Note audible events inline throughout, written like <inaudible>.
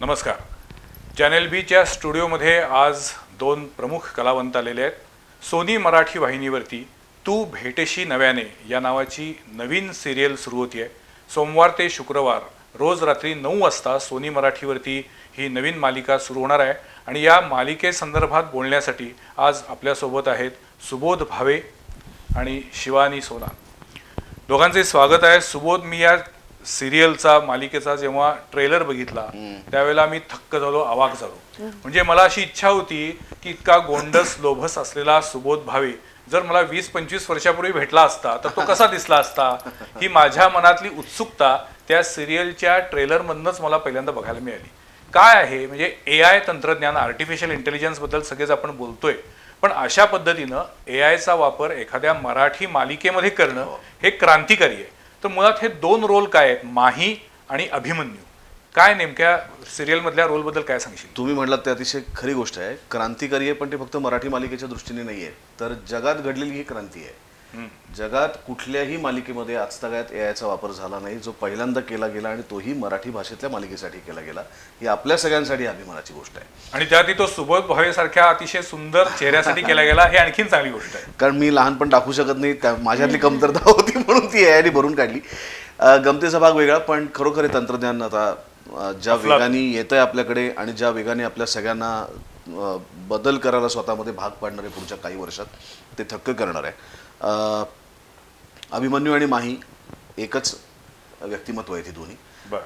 नमस्कार. चॅनेल बीच्या स्टुडिओमध्ये आज दोन प्रमुख कलावंत आलेले आहेत. सोनी मराठी वाहिनीवरती तू भेटेशी नव्याने या नावाची नवीन सिरियल सुरू होती सोमवार ते शुक्रवार रोज रात्री नऊ वाजता सोनी मराठीवरती ही नवीन मालिका सुरू होणार आहे. आणि या मालिकेसंदर्भात बोलण्यासाठी आज आपल्यासोबत आहेत सुबोध भावे आणि शिवानी सोना दोघांचे स्वागत आहे. सुबोध मी या सिरियलचा मालिकेचा जेव्हा ट्रेलर बघितला त्यावेळेला मी थक्क झालो अवाक झालो. म्हणजे मला अशी इच्छा होती की इतका गोंडस लोभस असलेला सुबोध भावे जर मला वीस पंचवीस वर्षापूर्वी भेटला असता तर तो कसा दिसला असता? ही माझ्या मनातली उत्सुकता त्या सिरियलच्या ट्रेलरमधनंच मला पहिल्यांदा बघायला मिळाली. काय आहे? म्हणजे ए आय तंत्रज्ञान आर्टिफिशियल इंटेलिजन्सबद्दल सगळेच आपण बोलतोय पण अशा पद्धतीनं ए आयचा वापर एखाद्या मराठी मालिकेमध्ये करणं हे क्रांतिकारी आहे. तर मुळात हे दोन रोल काय आहेत? माही आणि अभिमन्यू. काय नेमक्या सिरियल मधल्या रोलबद्दल काय सांगशील? तुम्ही म्हटलात ते अतिशय खरी गोष्ट आहे. क्रांतिकारी आहे पण ते फक्त मराठी मालिकेच्या दृष्टीने नाही आहे तर जगात घडलेली ही क्रांती आहे. जगात कुठल्याही मालिकेमध्ये आजतागायत एआयचा वापर झाला नाही जो पहिल्यांदा केला गेला आणि तोही मराठी भाषेतल्या मालिकेसाठी केला गेला ही आपल्या सगळ्यांसाठी अभिमानाची गोष्ट आहे. आणि त्यातही तो सुबोध भावे सारख्या अतिशय सुंदर चेहऱ्यासाठी केला गेला हे आणखीन चांगली गोष्ट आहे. कारण मी लहानपण टाकू शकत नाही त्या माझ्यातली कमतरता होती म्हणून ती एआयने भरून काढली. गमतीचा भाग वेगळा पण खरोखर हे तंत्रज्ञान आता ज्या वेगाने येत आहे आपल्याकडे आणि ज्या वेगाने आपल्या सगळ्यांना बदल करायला स्वतःमध्ये भाग पाडणार आहे पुढच्या काही वर्षात ते थक्क करणार आहे. अभिमन्यू आणि माही एकच व्यक्तिमत्व आहे ती दोन्ही.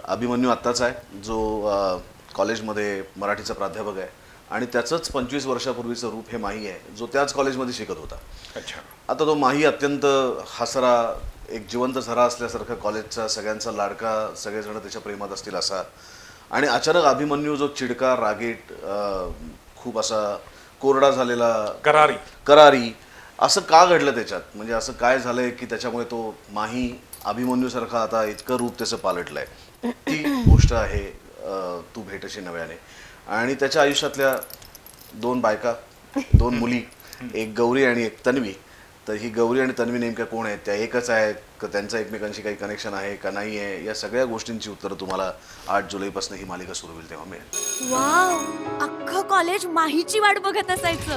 अभिमन्यू आत्ताच आहे जो कॉलेजमध्ये मराठीचा प्राध्यापक आहे. आणि त्याचंच पंचवीस वर्षापूर्वीचं रूप हे माही आहे जो त्याच कॉलेजमध्ये शिकत होता. अच्छा. आता तो माही अत्यंत हसरा एक जिवंत झरा असल्यासारखा कॉलेजचा सगळ्यांचा लाडका सगळेजण त्याच्या प्रेमात असतील असा. आणि अचानक अभिमन्यू जो चिडका रागीट खूप असा कोरडा झालेला करारी. करारी असं का घडलं त्याच्यात? म्हणजे असं काय झालंय की त्याच्यामुळे तो माही अभिमन्यूसारखा आता इतकं रूप त्याचं पालटलंय? ती गोष्ट आहे अं, तू भेटशी नव्याने. आणि त्याच्या आयुष्यातल्या दोन बायका दोन मुली एक गौरी आणि एक तन्वी. तर ही गौरी आणि तन्वी नेमक्या कोण आहेत? त्या एकच आहेत का त्यांचं एकमेकांशी काही कनेक्शन आहे का नाही आहे? या सगळ्या गोष्टींची उत्तरं तुम्हाला आठ जुलैपासून ही मालिका सुरू होईल तेव्हा मिळेल. वाव! अख्खं कॉलेज माहीची वाट बघत असायचं.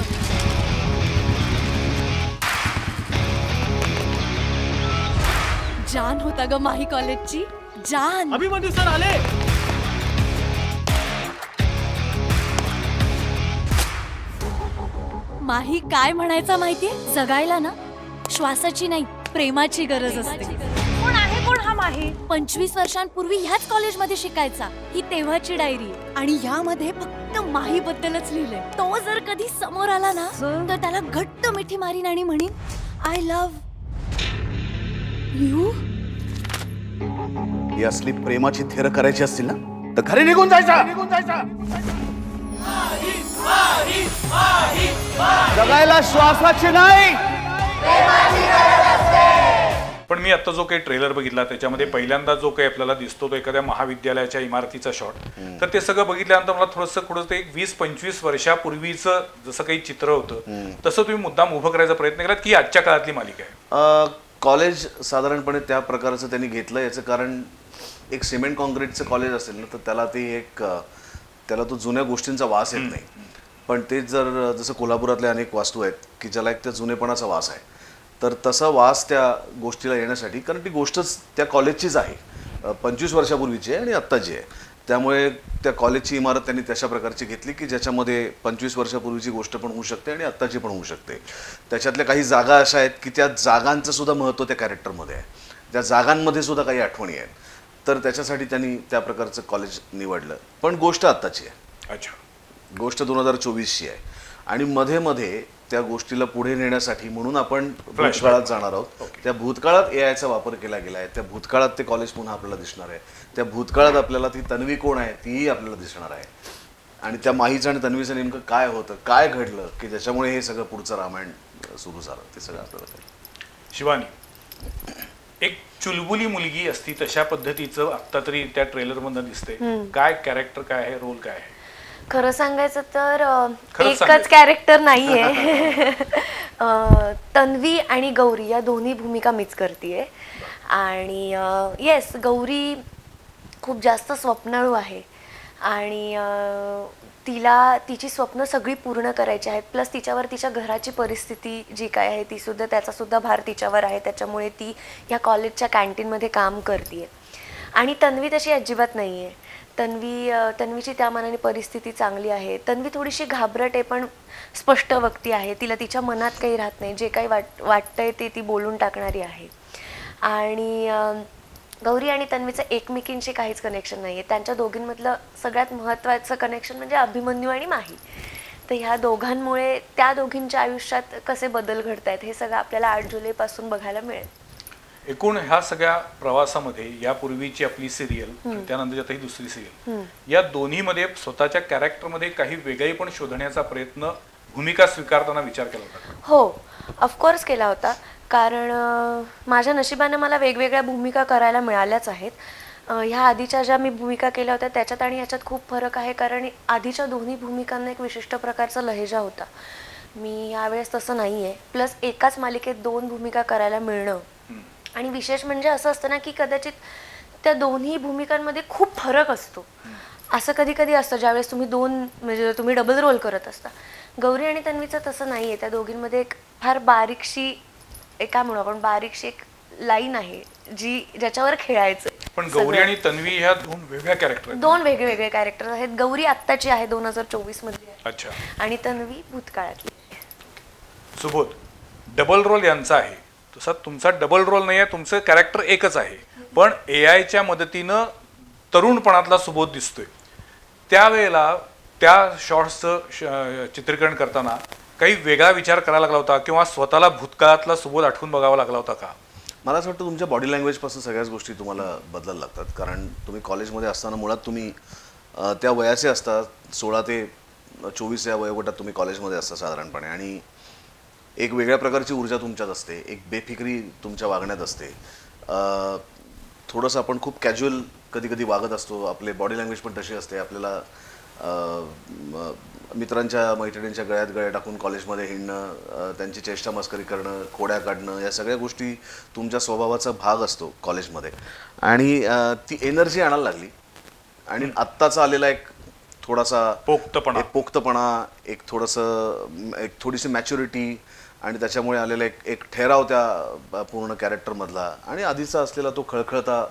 जान होता ग माही कॉलेजची? जान. अभिमन्यू सर आले. माही काय म्हणायचा माहितीये? जगायला ना श्वासाची नाही प्रेमाची गरज असते. कोण आहे कोण हा माही? पंचवीस वर्षांपूर्वी ह्याच कॉलेजमध्ये शिकायचा. ही तेव्हाची डायरी. आहे. आणि ह्यामध्ये फक्त माही बद्दलच लिहिलंय. तो जर कधी समोर आला ना तर त्याला घट्ट मिठी मारीन आणि म्हणीन आय लव्ह यू? ही असली प्रेमाची थेर करायची असतील ना तर घरी निघून जायचा. निघून जायचा. जगायला श्वासाची नाही. पण मी आता जो काही ट्रेलर बघितला त्याच्यामध्ये पहिल्यांदा जो काही आपल्याला दिसतो तो एखाद्या महाविद्यालयाच्या इमारतीचा शॉट तर ते सगळं बघितल्यानंतर मला थोडंसं कुठं एक वीस पंचवीस वर्षापूर्वीचं जसं काही चित्र होतं तसं तुम्ही मुद्दाम उभं करायचा प्रयत्न केलात की आजच्या काळातली मालिका आहे? कॉलेज साधारणपणे त्या प्रकारचं त्यांनी घेतलं. याचं कारण एक सिमेंट कॉन्क्रीटचं कॉलेज असेल ना तर त्याला ते एक त्याला तो जुन्या गोष्टींचा वास येत नाही. पण तेच जर जसं कोल्हापुरातले अनेक वास्तू आहेत की ज्याला एक त्या जुनेपणाचा वास आहे तर तसा वास त्या गोष्टीला येण्यासाठी कारण ती गोष्टच त्या कॉलेजचीच आहे. पंचवीस वर्षापूर्वीची आहे आणि आत्ताची आहे. त्यामुळे त्या कॉलेजची इमारत त्यांनी तशा प्रकारची घेतली की ज्याच्यामध्ये पंचवीस वर्षापूर्वीची गोष्ट पण होऊ शकते आणि आत्ताची पण होऊ शकते. त्याच्यातल्या काही जागा अशा आहेत की त्या जागांचं सुद्धा महत्त्व त्या कॅरेक्टरमध्ये आहे. त्या जागांमध्ये सुद्धा काही आठवणी आहेत तर त्याच्यासाठी त्यांनी त्या प्रकारचं कॉलेज निवडलं. पण गोष्ट आत्ताची आहे. अच्छा. गोष्ट दोन हजार चोवीसची आहे. आणि मध्ये मध्ये त्या गोष्टीला पुढे नेण्यासाठी म्हणून आपण भूतकाळात जाणार आहोत. त्या भूतकाळात ए आयचा वापर केला गेला आहे. त्या भूतकाळात ते कॉलेज पुन्हा आपल्याला दिसणार आहे. त्या भूतकाळात आपल्याला ती तन्वी कोण आहे तीही आपल्याला दिसणार आहे. आणि त्या माहीचं आणि तन्वीचं नेमकं काय होतं काय घडलं की ज्याच्यामुळे हे सगळं पुढचं रामायण सुरू झालं ते सगळं आपल्याला. शिवानी एक चुलबुली मुलगी असती तशा पद्धतीचं आत्ता तरी त्या ट्रेलर मधनं दिसते काय कॅरेक्टर काय आहे रोल काय आहे? खरं सांगायचं तर अ, खरंच सांगायचं. एकच कॅरेक्टर नाहीये. अ, तन्वी आणि गौरी या दोन्ही भूमिका मीच करते आणि येस गौरी खूप जास्त स्वप्नाळू आहे. आणि अं, तिला तिची स्वप्न सगळी पूर्ण करायची आहेत. प्लस तिच्यावर तिच्या घराची परिस्थिती जी काय आहे ती सुद्धा त्याचा सुद्धा भार तिच्यावर आहे. त्याच्यामुळे ती ह्या कॉलेजच्या कॅन्टीनमध्ये काम करते आणि तन्वी तशी अजिबात नाही आहे तन्वी तन्वीची त्या मानाने परिस्थिती चांगली आहे. तन्वी थोडीशी घाबरट आहे पण स्पष्ट वक्ती आहे. तिला तिच्या मनात काही राहत नाही. जे काही वाट वाटतंय ते ती बोलून टाकणारी आहे. आणि गौरी आणि तन्वीचं एकमेकींशी काहीच कनेक्शन नाही आहे त्यांच्या दोघींमधलं सगळ्यात महत्त्वाचं कनेक्शन म्हणजे अभिमन्यू आणि माही. तर ह्या दोघांमुळे त्या दोघींच्या आयुष्यात कसे बदल घडत आहेत हे सगळं आपल्याला आठ जुलैपासून बघायला मिळेल. एकूण ह्या सगळ्या प्रवासामध्ये यापूर्वीची आपली सिरियल त्यानंतरची आता ही दुसरी सिरियल या दोन्हीमध्ये स्वतःच्या कॅरेक्टरमध्ये काही वेगळी पण शोधण्याचा प्रयत्न भूमिका स्वीकारताना विचार केला होता हो ऑफकोर्स केला होता. कारण माझ्या नशिबाने मला वेगवेगळ्या भूमिका करायला मिळाल्याच आहेत. ह्या आधीच्या ज्या मी भूमिका केल्या होत्या त्याच्यात आणि ह्याच्यात खूप फरक आहे. कारण आधीच्या दोन्ही भूमिकांना एक विशिष्ट प्रकारचा लहेजा होता. मी यावेळेस तसं नाही आहे प्लस एकाच मालिकेत दोन भूमिका करायला मिळणं आणि विशेष म्हणजे असं असतं ना की कदाचित त्या दोन्ही भूमिकांमध्ये खूप फरक असतो. असं कधी कधी असतं ज्यावेळेस तुम्ही दोन म्हणजे तुम्ही डबल रोल करत असता. गौरी आणि तन्वीचं तसं नाही आहे त्या दोघींमध्ये एक फार बारीकशी एक काय म्हणू आपण बारीकशी एक लाईन आहे जी ज्याच्यावर खेळायचं पण गौरी आणि तन्वी ह्या दोन वेगळ्या कॅरेक्टर दोन वेगळे वेगळे कॅरेक्टर आहेत. गौरी आत्ताची आहे दोन हजार चोवीसमध्ये आहे. अच्छा. आणि तन्वी भूतकाळातली सुबोध डबल रोल यांचा आहे. तसा तुमचा डबल रोल नाही आहे तुमचं कॅरेक्टर एकच आहे. पण ए आयच्या मदतीनं तरुणपणातला सुबोध दिसतोय. त्यावेळेला त्या शॉर्ट्सचं चित्रीकरण करताना काही वेगळा विचार करायला लागला होता किंवा स्वतःला भूतकाळातला सुबोध आठवून बघावा लागला होता का? मला असं वाटतं तुमच्या बॉडी लँग्वेजपासून सगळ्याच गोष्टी तुम्हाला बदलायला लागतात. कारण तुम्ही कॉलेजमध्ये असताना मुळात तुम्ही त्या वयाचे असतात सोळा ते चोवीस या वयोगटात तुम्ही कॉलेजमध्ये असता साधारणपणे. आणि एक वेगळ्या प्रकारची ऊर्जा तुमच्यात असते एक बेफिक्री तुमच्या वागण्यात असते. थोडंसं आपण खूप कॅज्युअल कधी कधी वागत असतो आपले बॉडी लँग्वेज पण तशी असते. आपल्याला मित्रांच्या मैत्रिणींच्या गळ्यात गळ्या टाकून कॉलेजमध्ये हिंडणं त्यांची चेष्टा मस्करी करणं खोड्या काढणं या सगळ्या गोष्टी तुमच्या स्वभावाचा भाग असतो कॉलेजमध्ये आणि ती एनर्जी आणायला लागली. आणि आत्ताचा आलेला एक थोडासा पोक्तपणा. एक पोक्तपणा एक थोडंसं एक थोडीशी मॅच्युरिटी आणि त्याच्यामुळे आलेला एक एक ठेराव त्या पूर्ण कॅरेक्टरमधला आणि आधीचा असलेला तो खळखळता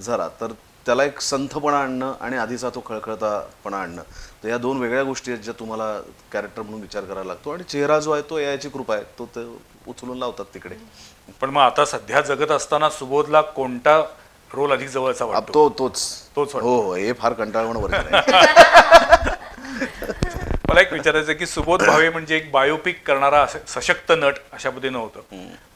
जरा. तर त्याला एक संथपणा आणणं आणि आधीचा तो खळखळतापणा आणणं. तर या दोन वेगळ्या गोष्टी आहेत ज्या तुम्हाला कॅरेक्टर म्हणून विचार करायला लागतो. आणि चेहरा जो आहे तो याची कृपा आहे. तो ते उचलून लावतात तिकडे. पण मग आता सध्या जगत असताना सुबोधला कोणता रोल अधिक जवळचा वाटतो? तो तोच. तोच. हो हो. हे फार कंटाळवण वर्ग <laughs> मला एक विचारायचं आहे की सुबोध भावे म्हणजे एक बायोपिक करणारा सशक्त नट अशा पद्धतीनं होतं.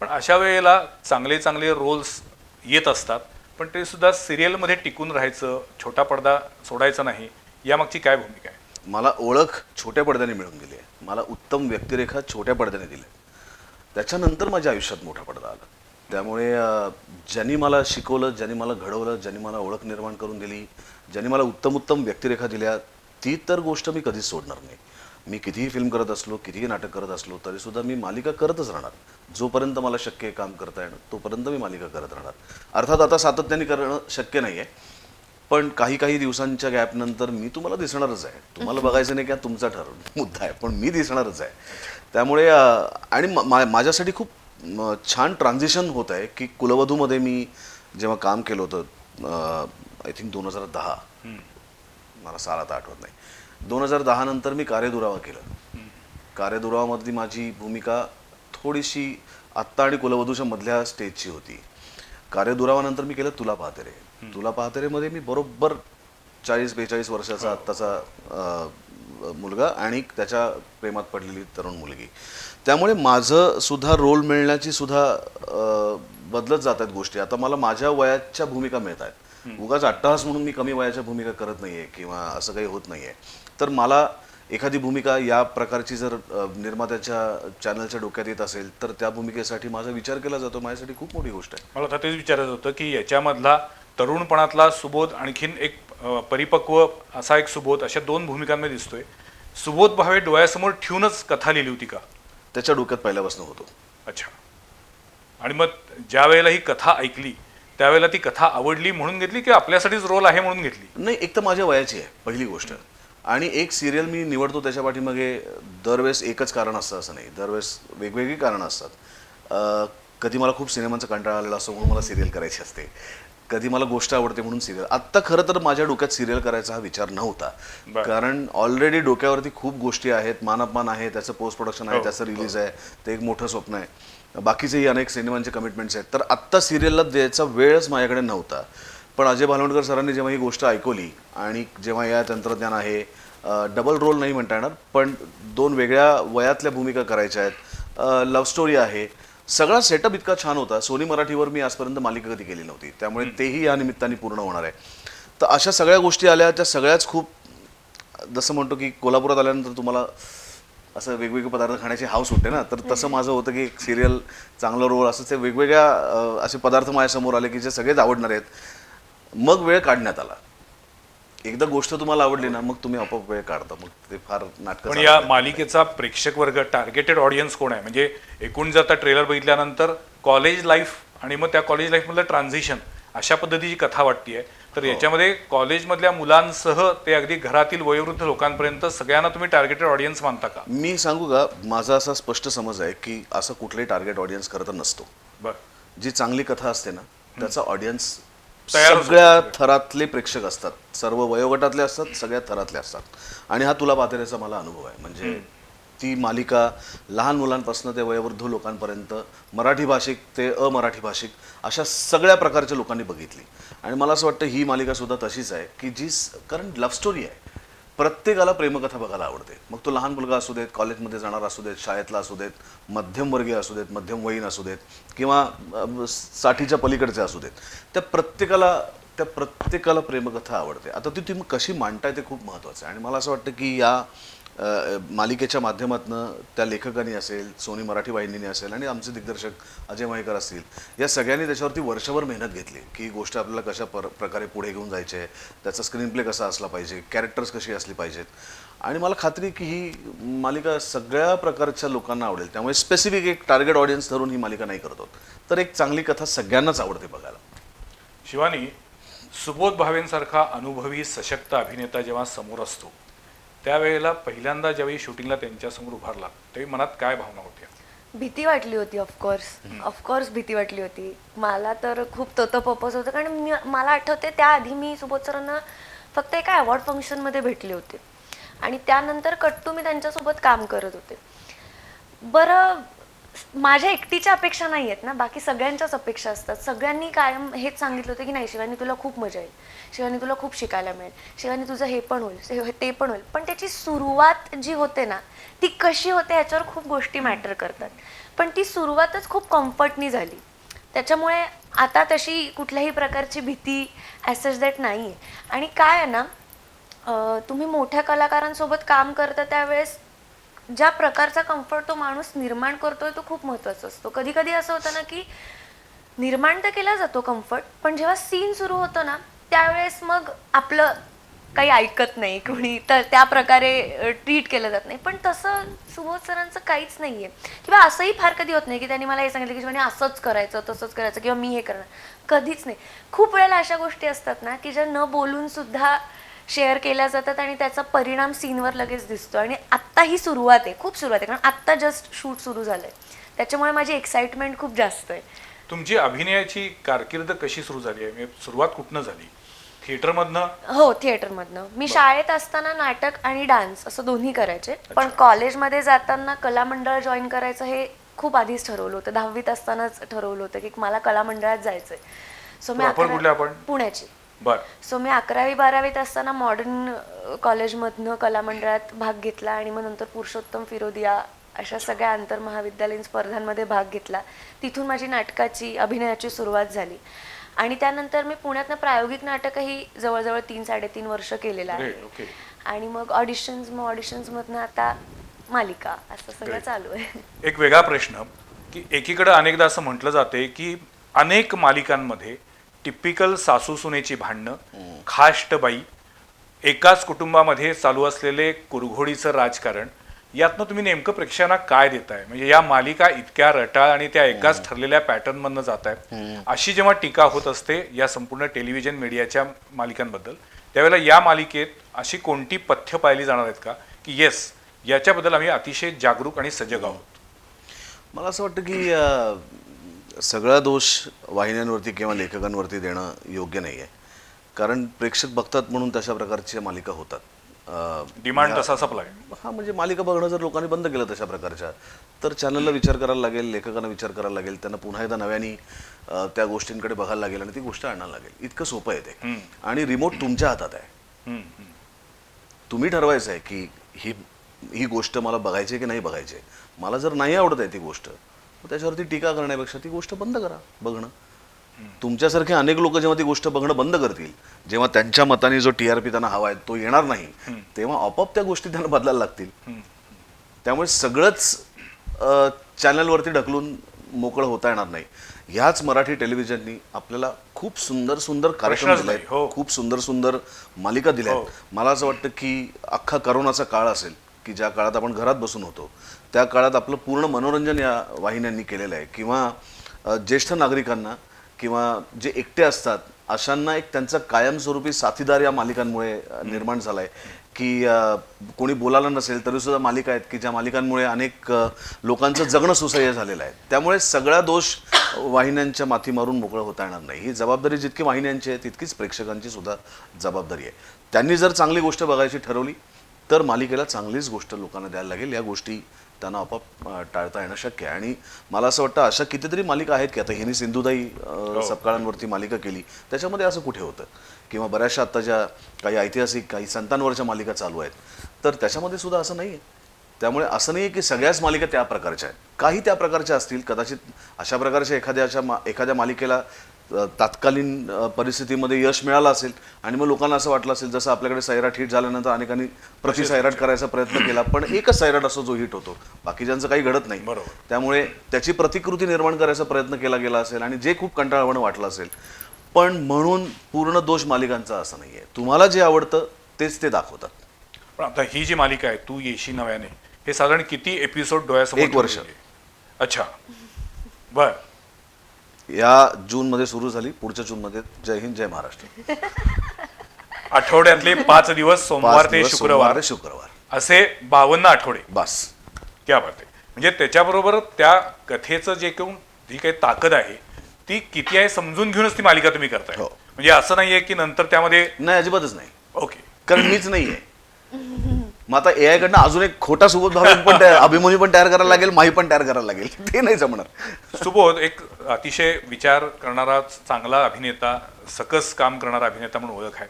पण अशा वेळेला चांगले चांगले रोल्स येत असतात पण ते सुद्धा सिरियलमध्ये टिकून राहायचं छोटा पडदा सोडायचा नाही यामागची काय भूमिका आहे? मला ओळख छोट्या पडद्याने मिळून गेली आहे. मला उत्तम व्यक्तिरेखा छोट्या पडद्याने दिल्या त्याच्यानंतर माझ्या आयुष्यात मोठा पडदा आला. त्यामुळे ज्यांनी मला शिकवलं ज्यांनी मला घडवलं ज्यांनी मला ओळख निर्माण करून दिली ज्यांनी मला उत्तम उत्तम व्यक्तिरेखा दिल्या ती तर गोष्ट मी कधीच सोडणार नाही. मी कितीही फिल्म करत असलो कितीही नाटक करत असलो तरीसुद्धा मी मालिका करतच राहणार. जोपर्यंत मला शक्य काम करता येणं तोपर्यंत मी मालिका करत राहणार. अर्थात आता सातत्याने करणं शक्य नाही आहे पण काही काही दिवसांच्या गॅपनंतर मी तुम्हाला दिसणारच आहे. तुम्हाला बघायचं नाही का तुमचा ठर मुद्दा आहे पण मी दिसणारच आहे. त्यामुळे आणि मा- मा- माझ्यासाठी खूप छान ट्रान्झिशन होत आहे की कुलवधूमध्ये मी जेव्हा काम केलं होतं आय थिंक दोन हजार दहा मला साल आता आठवत नाही. दोन हजार दहा नंतर मी कार्यदुरावा केलं. कार्यदुरावामधली माझी भूमिका थोडीशी आत्ता आणि कुलवधूच्या मधल्या स्टेजची होती. कार्यदुरावानंतर मी केलं तुला पाहते रे तुला पाहते रे मध्ये मी बरोबर चाळीस बेचाळीस वर्षाचा आत्ताचा अं, मुलगा आणि त्याच्या प्रेमात पडलेली तरुण मुलगी. त्यामुळे माझं सुद्धा रोल मिळण्याची सुद्धा बदलत जात आहेत गोष्टी. आता मला माझ्या वयाच्या भूमिका मिळत आहेत उगाच अट्टहास म्हणून मी कमी वयाच्या भूमिका करत नाहीये किंवा असं काही होत नाहीये. तर मला एखादी भूमिका या प्रकारची जर निर्मात्याच्या चॅनलच्या डोक्यात येत असेल तर त्या भूमिकेसाठी माझा विचार केला जातो. माझ्यासाठी खूप मोठी गोष्ट आहे. मला आता तेच विचारायचं होतं की याच्यामधला तरुणपणातला सुबोध आणखीन एक परिपक्व असा एक सुबोध अशा दोन भूमिकांमध्ये दिसतोय. सुबोध भावे डोळ्यासमोर ठेवूनच कथा लिहिली होती का? त्याच्या डोक्यात पहिल्यापासून होतो. अच्छा. आणि मग ज्या वेळेला ही कथा ऐकली त्यावेळेला ती कथा आवडली म्हणून घेतली की आपल्यासाठीच रोल आहे म्हणून घेतली? नाही एक तर माझ्या वयाची आहे पहिली गोष्ट. आणि एक सिरियल मी निवडतो त्याच्या पाठीमागे दरवेळेस एकच कारण असतं असं नाही. दरवेळेस वेगवेगळी कारणं असतात. कधी मला खूप सिनेमांचा कंटाळा आलेला असतो म्हणून मला सिरियल करायची असते. कधी मला गोष्ट आवडते म्हणून सिरियल आत्ता खरं तर माझ्या डोक्यात सिरियल करायचा हा विचार नव्हता. कारण ऑलरेडी डोक्यावरती खूप गोष्टी आहेत मानपमान आहे त्याचं पोस्ट प्रोडक्शन आहे हो, त्याचं रिलीज आहे ते एक मोठं स्वप्न आहे. बाकीचेही अनेक सिनेमांचे कमिटमेंट्स आहेत. तर आत्ता सिरियलला द्यायचा वेळच माझ्याकडे नव्हता. पण अजय भालवणकर सरांनी जेव्हा ही गोष्ट ऐकवली आणि जेव्हा या तंत्रज्ञान आहे डबल रोल नाही म्हणता येणार पण दोन वेगळ्या वयातल्या भूमिका करायच्या आहेत. लव्ह स्टोरी आहे. सगळा सेटअप इतका छान होता. सोनी मराठीवर मी आजपर्यंत मालिका कधी केली नव्हती. त्यामुळे तेही या निमित्ताने पूर्ण होणार आहे. तर अशा सगळ्या गोष्टी आल्या त्या सगळ्याच खूप जसं म्हणतो की कोल्हापुरात आल्यानंतर तुम्हाला असं वेगवेगळे पदार्थ खाण्याची हाऊस होते ना. तर तसं माझं होतं की सिरियल चांगला रोल असं ते वेगवेगळ्या अं, असे पदार्थ माझ्यासमोर आले की जे सगळेच आवडणार आहेत. मग वेळ काढण्यात आला. एकदा गोष्ट तुम्हाला आवडली ना मग तुम्ही आपोआप वेळ काढता. मग ते फार नाटक पण या मालिकेचा प्रेक्षक वर्ग टार्गेटेड ऑडियन्स कोण आहे? म्हणजे एकूण जर आता ट्रेलर बघितल्यानंतर कॉलेज लाईफ आणि मग त्या कॉलेज लाईफमधलं ट्रान्झिशन अशा पद्धतीची कथा वाटते तर याच्यामध्ये कॉलेजमधल्या मुलांसह ते अगदी घरातील वयोवृद्ध लोकांपर्यंत सगळ्यांना तुम्ही टार्गेटेड ऑडियन्स मानता का? मी सांगू का माझा असा स्पष्ट समज आहे की असं कुठलंही टार्गेट ऑडियन्स खरं तर नसतो. बरं. जी चांगली कथा असते ना त्याचा ऑडियन्स. सगळ्या थरातले प्रेक्षक असतात. सर्व वयोगटातले असतात सगळ्या थरातले असतात. आणि हा तुला पातेऱ्याचा मला अनुभव आहे. म्हणजे ती मालिका लहान मुलांपासून ते वयोवृद्ध लोकांपर्यंत मराठी भाषिक ते अमराठी भाषिक अशा सगळ्या प्रकारच्या लोकांनी बघितली. आणि मला असं वाटतं ही मालिकासुद्धा तशीच आहे की जी कारण लव्ह स्टोरी आहे. प्रत्येकाला प्रेमकथा बघायला आवडते. मग तो लहान मुलगा असू देत कॉलेजमध्ये जाणार असू देत शाळेतला असू देत मध्यमवर्गीय असू देत मध्यमवयीन असू देत किंवा साठीच्या पलीकडचे असू देत त्या प्रत्येकाला त्या प्रत्येकाला प्रेमकथा आवडते. आता ती तुम्ही कशी मांडताय ते खूप महत्त्वाचं आहे. आणि मला असं वाटतं की या मालिकेच्या माध्यमातून त्या लेखकांनी असेल सोनी मराठी वाहिनीने असेल आणि आमचे दिग्दर्शक अजय महेकर असतील या सगळ्यांनी त्याच्यावरती वर्षभर मेहनत घेतली की ही गोष्ट आपल्याला कशा पर प्रकारे पुढे घेऊन जायची आहे त्याचा स्क्रीनप्ले कसा असला पाहिजे कॅरेक्टर्स कशी असली पाहिजेत. आणि मला खात्री की ही मालिका सगळ्या प्रकारच्या लोकांना आवडेल त्यामुळे स्पेसिफिक एक टार्गेट ऑडियन्स धरून ही मालिका नाही करत तर एक चांगली कथा सगळ्यांनाच आवडते बघायला. शिवानी सुबोध भावेंसारखा अनुभवी सशक्त अभिनेता जेव्हा समोर असतो त्यावेळेला पहिल्यांदा ज्यावेळी शूटिंगला त्यांच्यासमोर उभारला त्यावेळी मनात काय भावना होत्या? भीती वाटली होती ऑफकोर्स ऑफकोर्स भीती वाटली होती. मला तर खूप तोतं पपस होतं कारण मी मला आठवते त्याआधी मी सुबोध सरांना फक्त एका अवॉर्ड फंक्शनमध्ये भेटले होते. आणि त्यानंतर कट्टू मी त्यांच्यासोबत काम करत होते. बरं माझ्या एकटीच्या अपेक्षा नाही आहेत ना बाकी सगळ्यांच्याच अपेक्षा असतात. सगळ्यांनी कायम हेच सांगितलं होतं की नाही शिवानी तुला खूप मजा येईल. शिवानी तुला खूप शिकायला मिळेल. शिवानी तुझं हे पण होईल हे- ते पण होईल. पण त्याची सुरुवात जी होते ना ती कशी होते ह्याच्यावर खूप गोष्टी मॅटर करतात. पण ती सुरुवातच खूप कम्फर्टनी झाली. त्याच्यामुळे आता तशी कुठल्याही प्रकारची भीती ॲसेस दॅट नाही आहे आणि काय आहे ना तुम्ही मोठ्या कलाकारांसोबत काम करता त्यावेळेस ज्या प्रकारचा कम्फर्ट तो माणूस निर्माण करतोय तो खूप महत्त्वाचा असतो. कधी कधी असं होतं ना की निर्माण तर केला जातो कम्फर्ट पण जेव्हा सीन सुरू होतं ना त्यावेळेस मग आपलं काही ऐकत नाही कोणी तर त्या प्रकारे ट्रीट केलं जात नाही. पण तसं सुबोध सरांचं काहीच नाही आहे किंवा असंही फार कधी होत नाही की त्यांनी मला हे सांगितलं की म्हणे असंच करायचं तसंच करायचं किंवा मी हे करणार. कधीच नाही. खूप वेळेला अशा गोष्टी असतात ना की ज्या न बोलून सुद्धा शेअर केल्या जातात आणि त्याचा परिणाम सीनवर लगेच दिसतो. आणि आत्ता ही सुरुवात आहे खूप सुरुवात आहे. कारण आत्ता जस्ट शूट सुरू झालंय. त्याच्यामुळे माझी एक्साइटमेंट खूप जास्त आहे. तुमची अभिनयाची कारकीर्द कशी सुरू झाली आहे? म्हणजे सुरुवात कुठनं झाली? थिएटरमधनं? हो थिएटरमधनं. मी शाळेत असताना नाटक आणि डान्स असं दोन्ही करायचे. पण कॉलेजमध्ये जाताना कला मंडळ जॉईन करायचं हे खूप आधीच ठरवलं होतं. दहावीत असतानाच ठरवलं होतं की मला कला मंडळात जायचंय. सो मी Proper अकरा- कुठले आपण? पुण्याची. सो मी अकरावी बारावीत असताना मॉडर्न कॉलेजमधनं कला मंडळात भाग घेतला आणि मग नंतर पुरुषोत्तम फिरोदिया अशा सगळ्या आंतरमहाविद्यालयीन स्पर्धांमध्ये भाग घेतला. तिथून माझी नाटकाची अभिनयाची सुरुवात झाली. आणि त्यानंतर मी पुण्यातनं प्रायोगिक नाटकही जवळजवळ तीन साडेतीन वर्ष केलेलं आहे. आणि मग ऑडिशन्स मग ऑडिशन्समधनं आता मालिका असं सगळं. चालू आहे. एक वेगळा प्रश्न की एकीकडे अनेकदा असं म्हटलं जाते की अनेक मालिकांमध्ये टिपिकल सासू सुनेची भांडणं खाष्ट बाई एकाच कुटुंबामध्ये चालू असलेले कुरघोडीचं राजकारण यातनं तुम्ही नेमकं प्रेक्षकांना काय देताय? म्हणजे या मालिका इतक्या रटाळ आणि त्या एकाच ठरलेल्या पॅटर्न मधनं जात आहेत अशी जेव्हा टीका होत असते या संपूर्ण टेलिव्हिजन मीडियाच्या मालिकांबद्दल त्यावेळेला या मालिकेत अशी कोणती पथ्य पाहिली जाणार आहेत का? की येस याच्याबद्दल आम्ही अतिशय जागरूक आणि सजग आहोत. मला असं वाटतं की सगळा दोष वाहिन्यांवरती किंवा लेखकांवरती देणं योग्य नाही आहे कारण प्रेक्षक बघतात म्हणून तशा प्रकारच्या मालिका होतात. डिमांड तसा सप्लाय हा म्हणजे मालिका बघणं जर लोकांनी बंद केलं तशा प्रकारच्या तर चॅनलला विचार करायला लागेल लेखकांना विचार करायला लागेल त्यांना पुन्हा एकदा नव्याने त्या गोष्टींकडे बघायला लागेल आणि ती गोष्ट आणायला लागेल. इतकं सोपं आहे ते. आणि रिमोट तुमच्या हातात आहे. तुम्ही ठरवायचं आहे की ही ही गोष्ट मला बघायची की नाही बघायची. मला जर नाही आवडत आहे ती गोष्ट त्याच्यावरती टीका करण्यापेक्षा ती गोष्ट बंद करा बघणं. तुमच्यासारखे अनेक लोक जेव्हा ती गोष्ट बघणं बंद करतील जेव्हा त्यांच्या मताने जो टी आर पी त्यांना हवा आहे तो येणार नाही तेव्हा आपोआप त्या गोष्टी त्यांना बदलायला लागतील. त्यामुळे सगळंच चॅनलवरती ढकलून मोकळं होता येणार नाही. ह्याच मराठी टेलिव्हिजननी आपल्याला खूप सुंदर सुंदर कार्यक्रम दिले नाही, हो. खूप सुंदर सुंदर मालिका दिल्या हो. मला असं वाटतं की अख्खा करोनाचा काळ असेल की ज्या काळात आपण घरात बसून होतो त्या काळात आपलं पूर्ण मनोरंजन या वाहिन्यांनी केलेलं आहे. किंवा ज्येष्ठ नागरिकांना किंवा जे एकटे असतात अशांना एक त्यांचा कायमस्वरूपी साथीदार या मालिकांमुळे निर्माण झालाय. की अ, कोणी बोलायला नसेल तरी सुद्धा मालिका आहेत की ज्या मालिकांमुळे अनेक लोकांचं जगणं सुसह्य झालेलं आहे. त्यामुळे सगळा दोष वाहिन्यांच्या माथी मारून मोकळं होता येणार नाही. ही जबाबदारी जितकी वाहिन्यांची आहे तितकीच प्रेक्षकांची सुद्धा जबाबदारी आहे. त्यांनी जर चांगली गोष्ट बघायची ठरवली तर मालिकेला चांगलीच गोष्ट लोकांना द्यायला लागेल. या गोष्टी त्यांना आपोआप टाळता येणं शक्य आहे. आणि मला असं वाटतं अशा कितीतरी मालिका आहेत की आता हिने सिंधुताई अ, सपकाळांवरती मालिका केली त्याच्यामध्ये असं कुठे होतं? किंवा बऱ्याचशा आता ज्या काही ऐतिहासिक काही संतांवरच्या मालिका चालू आहेत तर त्याच्यामध्ये सुद्धा असं नाही आहे त्यामुळे असं नाही आहे की सगळ्याच मालिका त्या प्रकारच्या आहेत. काही त्या प्रकारच्या असतील. कदाचित अशा प्रकारच्या एखाद्या अशा मा एखाद्या मालिकेला तात्कालीन परिस्थितीमध्ये यश मिळालं असेल आणि मग लोकांना असं वाटलं असेल जसं आपल्याकडे सैराट हिट झाल्यानंतर अनेकांनी प्रति सैराट करायचा प्रयत्न केला पण एकच सैराट असतो जो हिट होतो. बाकीच्यांचं काही घडत नाही. बरोबर. त्यामुळे त्याची प्रतिकृती निर्माण करायचा प्रयत्न केला गेला असेल आणि जे खूप कंटाळवाणं वाटलं असेल. पण म्हणून पूर्ण दोष मालिकांचा असं नाही आहे तुम्हाला जे आवडतं तेच ते दाखवतात. पण आता ही जी मालिका आहे तू येशी नव्याने हे साधारण किती एपिसोड डोळ्यासमोर एक वर्ष. अच्छा. बर. या जूनमध्ये सुरू झाली पुढच्या जूनमध्ये. जय हिंद जय महाराष्ट्र. <laughs> आठवड्यातले पाच दिवस सोमवार पाच ते दिवस, शुक्रवार. ते शुक्रवार. असे बावन्न आठवडे. बस. क्या बात आहे. म्हणजे त्याच्याबरोबर त्या कथेचं जे काही जी काही ताकद आहे ती किती आहे समजून घेऊनच ती मालिका तुम्ही करताय. हो. म्हणजे असं नाहीये की नंतर त्यामध्ये नाही अजिबातच नाही. ओके. कारण मीच नाहीये. <laughs> मग आता ए आय कडनं अजून एक खोटा सुबोध भावे पण तयार अभिमन्यू पण तयार करायला लागेल माही पण तयार करायला लागेल. ते नाही जमणार. सुबोध एक अतिशय विचार करणारा चांगला अभिनेता सकस काम करणारा अभिनेता म्हणून ओळख आहे.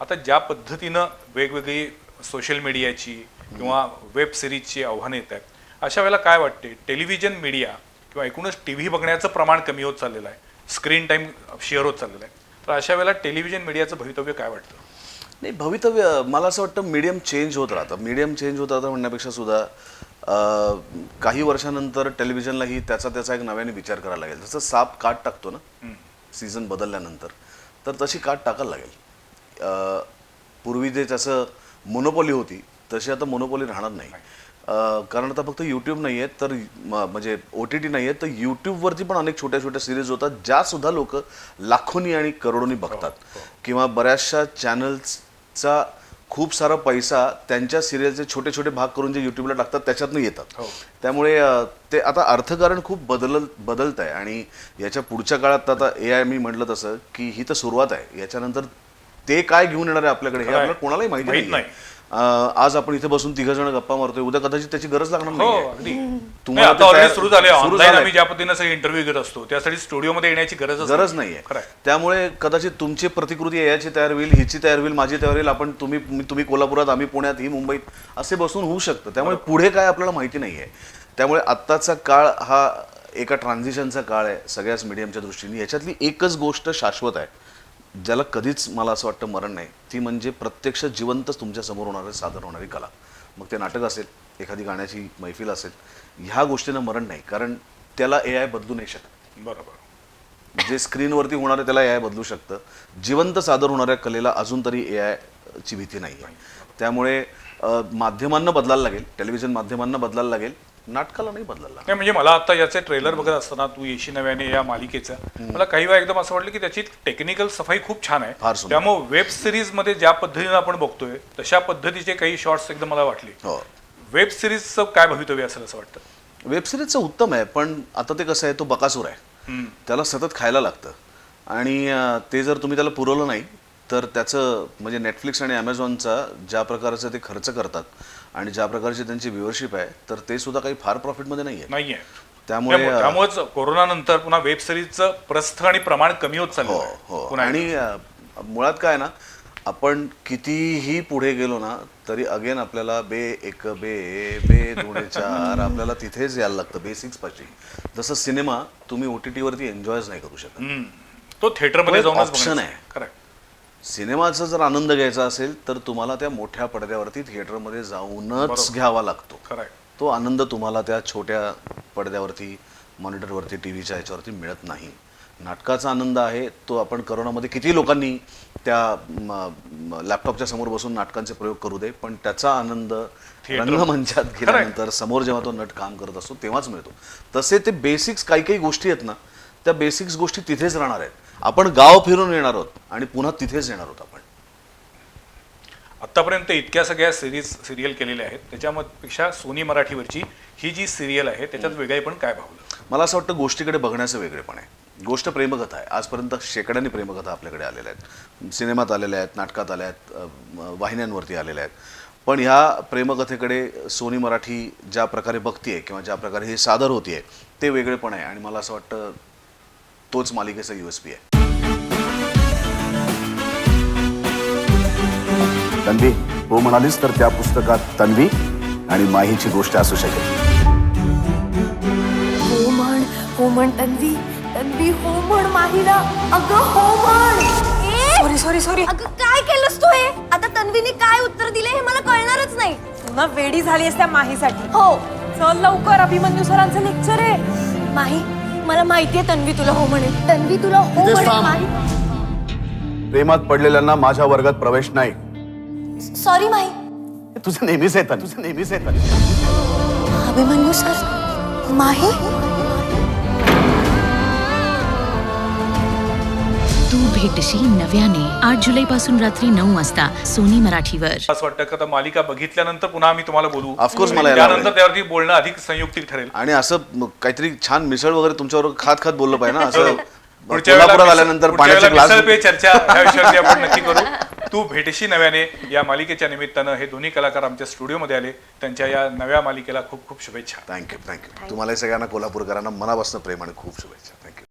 आता ज्या पद्धतीनं वेगवेगळी सोशल मीडियाची किंवा वेब सिरीजची आव्हानं येत आहेत अशा वेळेला काय वाटते? टेलिव्हिजन मीडिया किंवा एकूणच टी व्ही बघण्याचं प्रमाण कमी होत चाललेलं आहे. स्क्रीन टाईम शेअर होत चाललेलं आहे. तर अशा वेळेला टेलिव्हिजन मीडियाचं भवितव्य काय वाटतं? नाही भवितव्य मला असं वाटतं मीडियम चेंज होत राहतं. मीडियम चेंज होत राहतं म्हणण्यापेक्षा सुद्धा काही वर्षानंतर टेलिव्हिजनलाही त्याचा त्याचा एक नव्याने विचार करायला लागेल. जसं साप काट टाकतो ना सीझन बदलल्यानंतर तर तशी काट टाकायला लागेल. पूर्वी जे त्याचं मोनोपॉली होती तशी आता मोनोपॉली राहणार नाही. कारण आता फक्त यूट्यूब नाही आहेत तर म्हणजे ओ टी टी नाही आहेत तर यूट्यूबवरती पण अनेक छोट्या छोट्या सिरीज होतात ज्या सुद्धा लोक लाखोनी आणि करोडोनी बघतात. किंवा बऱ्याचशा चॅनल्सचा खूप सारा पैसा त्यांच्या सिरियलचे छोटे छोटे भाग करून जे युट्यूबला टाकतात त्याच्यातनं येतात हो. त्यामुळे ते आता अर्थकारण खूप बदल बदलत आहे आणि याच्या पुढच्या काळात आता ए आय मी म्हटलं तसं की ही तर सुरुवात आहे याच्यानंतर ते काय घेऊन येणार आहे आपल्याकडे हे. आपल्याला कोणालाही माहिती माहीत नाही आज आपण इथे बसून तिघ जण गप्पा मारतोय. उद्या कदाचित त्याची गरज लागणार हो नाही अगदी. तुम्हाला नाही, ते आता ऑलरेडी तयार- सुरू झाले. सुरू ऑनलाईन झालंय. आम्ही ज्या पद्धतीनं सगळे इंटरव्ह्यू घेत असतो त्यासाठी स्टुडिओमध्ये येण्याची गरज गरज नाहीये. त्यामुळे कदाचित तुमची प्रतिकृती याची तयार होईल हिची तयार होईल माझी तयार होईल. आपण तुम्ही मी- तुम्ही कोल्हापुरात आम्ही पुण्यात ही मुंबईत असे बसून होऊ शकतं. त्यामुळे पुढे काय आपल्याला माहिती नाहीये. त्यामुळे आत्ताचा काळ हा एका ट्रान्झिशनचा काळ आहे सगळ्याच मीडियमच्या दृष्टीने. याच्यातली एकच गोष्ट शाश्वत आहे. ज्याला कधीच मला असं वाटतं मरण नाही. ती म्हणजे प्रत्यक्ष जिवंतच तुमच्यासमोर होणारे सादर होणारी कला. मग ते नाटक असेल एखादी गाण्याची मैफिल असेल ह्या गोष्टीनं मरण नाही. कारण त्याला ए आय बदलू नाही शकत. बरोबर. जे स्क्रीनवरती होणारे त्याला ए आय बदलू शकतं. जिवंत सादर होणाऱ्या कलेला अजून तरी ए ची भीती नाही. आहे त्यामुळे माध्यमांना बदलायला लागेल टेलिव्हिजन माध्यमांना बदलायला लागेल. नाटकाला नाही बदलायला लागेल नाही म्हणजे मला आता याचे ट्रेलर बघत असताना तू येशी नव्याने या मालिकेचं मला काही वेळा एकदम असं वाटलं की त्याची टेक्निकल सफाई खूप छान आहे. त्यामुळे वेब सिरीजमध्ये ज्या पद्धतीने आपण बघतोय तशा पद्धतीचे काही शॉर्ट्स एकदम मला वाटले. हो. वेब सिरीजचं काय भवितव्य असेल असं वाटतं? वेबसिरीजचं उत्तम आहे पण आता ते कसं आहे तो बकासूर आहे. त्याला सतत खायला लागतं. आणि ते जर तुम्ही त्याला पुरवलं नाही तर त्याचं म्हणजे नेटफ्लिक्स आणि ॲमेझॉनचा ज्या प्रकारचं ते खर्च करतात आणि ज्या प्रकारची त्यांची व्ह्युअरशिप आहे तर ते सुद्धा काही फार प्रॉफिटमध्ये नाही आहे नाहीये. त्यामुळे त्यामुळे- त्यामुळेच कोरोना नंतर पुन्हा वेब सिरीजचं प्रस्थ आणि प्रमाण कमी होत हो चाललं हो. पुन्हा आणि मुळात काय ना आपण कितीही पुढे गेलो ना तरी अगेन आपल्याला बे एक बे बे दोन <laughs> चार आपल्याला तिथेच यायला लागतं बेसिक्स पाशी. जसं सिनेमा तुम्ही ओ टी टीवरती एन्जॉयच नाही करू शकत. तो थिएटरमध्ये जाऊनच option आहे. सिनेमाचा जर आनंद घ्यायचा असेल तर तुम्हाला त्या मोठ्या पडद्यावरती थिएटरमध्ये जाऊनच घ्यावा लागतो. तो आनंद तुम्हाला त्या छोट्या पडद्यावरती मॉनिटरवरती टी व्हीच्या याच्यावरती मिळत नाही. नाटकाचा आनंद आहे तो आपण करोनामध्ये किती लोकांनी त्या लॅपटॉपच्या समोर बसून नाटकांचे प्रयोग करू दे पण त्याचा आनंद. रंगमंचात गेल्यानंतर समोर जेव्हा तो नट काम करत असतो तेव्हाच मिळतो. तसे ते बेसिक्स काही काही गोष्टी आहेत ना त्या बेसिक्स गोष्टी तिथेच राहणार आहेत. आपण गाव फिरून येणार आहोत आणि पुन्हा तिथेच येणार आहोत आपण. आतापर्यंत इतक्या सगळ्या सिरीज सिरियल केलेल्या आहेत. त्याच्यापेक्षा सोनी मराठीवरची ही जी सिरियल आहे त्याच्यात वेगळेपण काय भावलं? मला असं वाटतं गोष्टीकडे बघण्याचं वेगळेपण आहे. गोष्ट प्रेमकथा आहे. आजपर्यंत शेकड्यांनी प्रेमकथा आपल्याकडे आलेल्या आहेत. सिनेमात आलेल्या आहेत नाटकात आल्या आहेत वाहिन्यांवरती आलेल्या आहेत. पण ह्या प्रेमकथेकडे सोनी मराठी ज्या प्रकारे बघतीये किंवा ज्या प्रकारे हे सादर होतीये ते वेगळेपण आहे. आणि मला असं वाटतं तोच मालिकेचा यू एस पी आहे. तन्वी हो म्हणालीस तर त्या पुस्तकात तन्वी आणि माहीची गोष्ट असू शकेल. हो म्हण हो म्हण तन्वी तन्वी हो म्हण माहीला. अगं हो म्हण सॉरी सॉरी सॉरी अगं काय केलंस तू हे? आता तन्वीने काय उत्तर दिले हे मला कळणारच नाही. पुन्हा वेडी झाली त्या माहीसाठी. हो. चल लवकर अभिमन्यू सरांचं लेक्चर आहे. माही मला माहितीये तन्वी तुला हो म्हणेल तन्वी तुला हो तिथेच म्हणेल थांब. माही. प्रेमात पडलेल्यांना माझ्या वर्गात प्रवेश नाही. सॉरी माही हे तुझं नेहमीच तन्वी. तुझं नेहमीच आहे तन्वी. अभिमन्यू सर माही तू भेटशील नव्याने आठ जुलै पासून रात्री नऊ वाजता सोनी मराठीवर असं वाटतं का आता मालिका बघितल्यानंतर पुन्हा आम्ही तुम्हाला बोलू Of course मला यायला त्यानंतर आवडेल. त्यावरती बोलणं अधिक संयुक्तिक ठरेल आणि असं म- काहीतरी छान मिसळ वगैरे तुमच्यावर खात खात बोललं पाहिजे ना असं पुढच्या वेळेला कोल्हापुरात आल्यानंतर पुढच्या पाण्याचे वेळेला ग्लास मिसळ पे चर्चा ह्या विषयावरती आपण नक्की करू तू भेटशी नव्याने या मालिकेच्या निमित्तानं हे दोन्ही कलाकार आमच्या स्टुडिओमध्ये आले. त्यांच्या या नव्या मालिकेला खूप खूप शुभेच्छा. थँक्यू थँक्यू तुम्हाला सगळ्यांना कोल्हापूरकरांना मनापासून प्रेम आणि खूप शुभेच्छा. थँक्यू